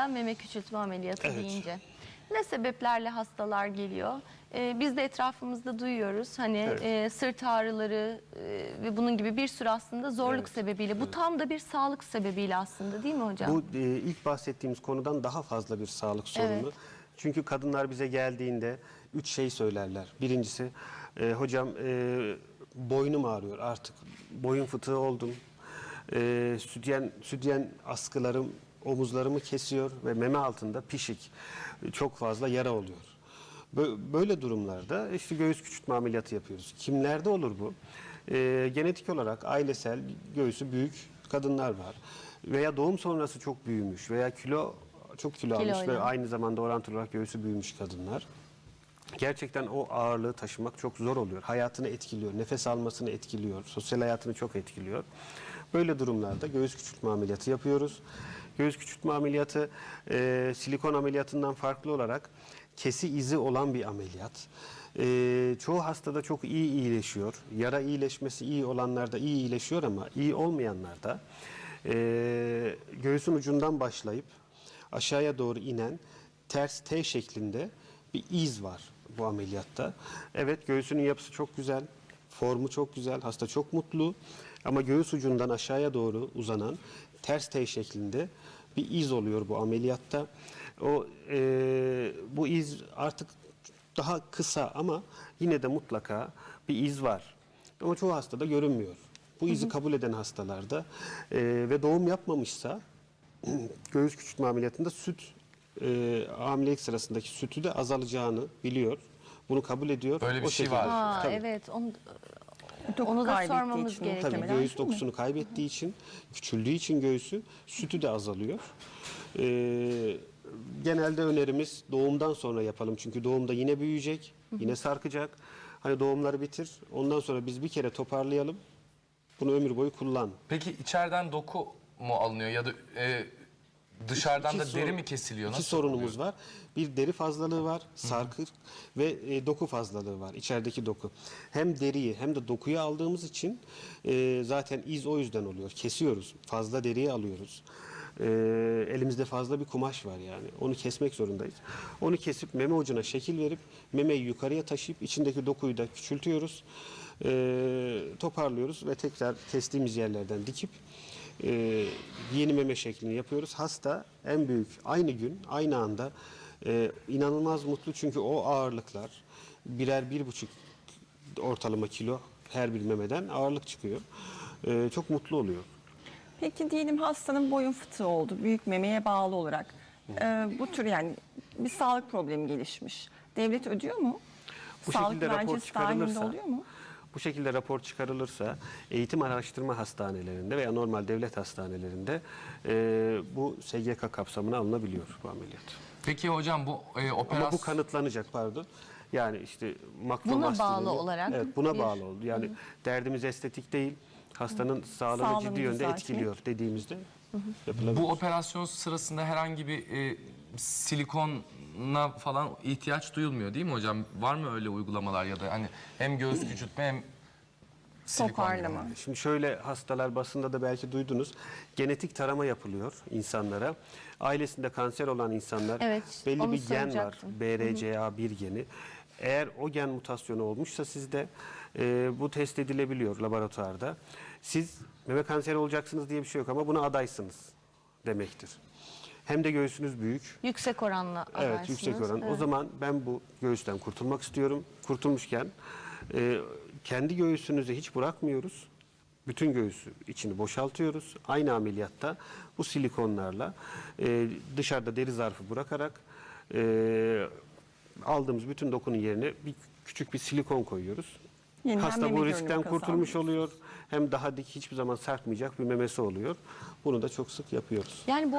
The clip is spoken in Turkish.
Meme küçültme ameliyatı Evet. deyince. Ne sebeplerle hastalar geliyor? Ee, biz de etrafımızda duyuyoruz. Hani Evet. e, sırt ağrıları e, ve bunun gibi bir sürü aslında zorluk Evet. sebebiyle. Bu tam da bir sağlık sebebiyle aslında değil mi hocam? Bu e, ilk bahsettiğimiz konudan daha fazla bir sağlık sorunu. Evet. Çünkü kadınlar bize geldiğinde üç şey söylerler. Birincisi, e, hocam e, boynum ağrıyor artık. Boyun fıtığı oldum. E, sütyen, sütyen askılarım omuzlarımı kesiyor ve meme altında pişik. Çok fazla yara oluyor. Bö- Böyle durumlarda işte göğüs küçültme ameliyatı yapıyoruz. Kimlerde olur bu? E, genetik olarak ailesel göğsü büyük kadınlar var. Veya doğum sonrası çok büyümüş veya kilo çok kilo, almış Kiloyla. ve aynı zamanda orantılı olarak göğsü büyümüş kadınlar. Gerçekten o ağırlığı taşımak çok zor oluyor. Hayatını etkiliyor, nefes almasını etkiliyor, sosyal hayatını çok etkiliyor. Böyle durumlarda göğüs küçültme ameliyatı yapıyoruz. Göğüs küçültme ameliyatı e, silikon ameliyatından farklı olarak kesi izi olan bir ameliyat. E, çoğu hastada çok iyi iyileşiyor. Yara iyileşmesi iyi olanlarda iyi iyileşiyor ama iyi olmayanlarda e, göğsün ucundan başlayıp aşağıya doğru inen ters T şeklinde bir iz var bu ameliyatta. Evet göğsünün yapısı çok güzel, formu çok güzel, hasta çok mutlu ama göğüs ucundan aşağıya doğru uzanan ters T şeklinde bir iz oluyor bu ameliyatta. O e, bu iz artık daha kısa ama yine de mutlaka bir iz var. Ama çoğu hastada görünmüyor. Bu izi kabul eden hastalarda e, ve doğum yapmamışsa göğüs küçültme ameliyatında süt e, hamilelik sırasındaki sütü de azalacağını biliyor. Bunu kabul ediyor. Böyle bir O şey şekilde- var. Aa, Tabii. evet onu, Doku onu da kaybettiği sormamız için gerekiyor. Tabii göğüs dokusunu kaybettiği için, küçüldüğü için göğsü, sütü de azalıyor. Ee, genelde önerimiz doğumdan sonra yapalım. Çünkü doğumda yine büyüyecek, yine sarkacak. Hani doğumları bitir, ondan sonra biz bir kere toparlayalım. Bunu ömür boyu kullan. Peki içeriden doku mu alınıyor ya da e, dışarıdan da deri mi kesiliyor? İki Nasıl sorunumuz oluyor? var. Bir deri fazlalığı var, sarkık ve e, doku fazlalığı var. içerideki doku. Hem deriyi hem de dokuyu aldığımız için e, zaten iz o yüzden oluyor. Kesiyoruz. Fazla deriyi alıyoruz. E, elimizde fazla bir kumaş var yani. Onu kesmek zorundayız. Onu kesip meme ucuna şekil verip memeyi yukarıya taşıyıp içindeki dokuyu da küçültüyoruz. E, toparlıyoruz ve tekrar kestiğimiz yerlerden dikip e, yeni meme şeklini yapıyoruz. Hasta en büyük aynı gün aynı anda e, inanılmaz mutlu çünkü o ağırlıklar birer bir buçuk ortalama kilo her bir memeden ağırlık çıkıyor. E, çok mutlu oluyor. Peki diyelim hastanın boyun fıtığı oldu, büyük memeye bağlı olarak. Ee, bu tür yani bir sağlık problemi gelişmiş. Devlet ödüyor mu? Bu sağlık şekilde rapor çıkarılırsa, oluyor mu? Bu şekilde rapor çıkarılırsa eğitim araştırma hastanelerinde veya normal devlet hastanelerinde e, bu SGK kapsamına alınabiliyor bu ameliyat. Peki hocam bu e, operasyon... Ama bu kanıtlanacak pardon. Yani işte makrom Buna bağlı olarak Evet buna bir- bağlı oldu. Yani derdimiz estetik değil. Hastanın sağlığını Sağlığını ciddi yönde düzeltmek. etkiliyor dediğimizde yapılabilir. Bu operasyon sırasında herhangi bir e, silikona falan ihtiyaç duyulmuyor değil mi hocam? Var mı öyle uygulamalar ya da hani hem göğüs küçültme hem silikon gibi? Toparlama. Şimdi şöyle hastalar basında da belki duydunuz. Genetik tarama yapılıyor insanlara. Ailesinde kanser olan insanlar Evet, belli onu bir gen var. soracaktım. BRCA1 geni. Eğer o gen mutasyonu olmuşsa sizde e, bu test edilebiliyor laboratuvarda. Siz meme kanseri olacaksınız diye bir şey yok ama buna adaysınız demektir. Hem de göğsünüz büyük. yüksek oranla Evet adarsınız. yüksek oran. O Evet. zaman ben bu göğüsten kurtulmak istiyorum. Kurtulmuşken e, kendi göğsünüzü hiç bırakmıyoruz. Bütün göğsü içini boşaltıyoruz. Aynı ameliyatta bu silikonlarla e, dışarıda deri zarfı bırakarak e, aldığımız bütün dokunun yerine bir küçük bir silikon koyuyoruz. Yeniden Hasta bu riskten kurtulmuş oluyor. Hem daha dik hiçbir zaman sarkmayacak bir memesi oluyor. Bunu da çok sık yapıyoruz. Yani bu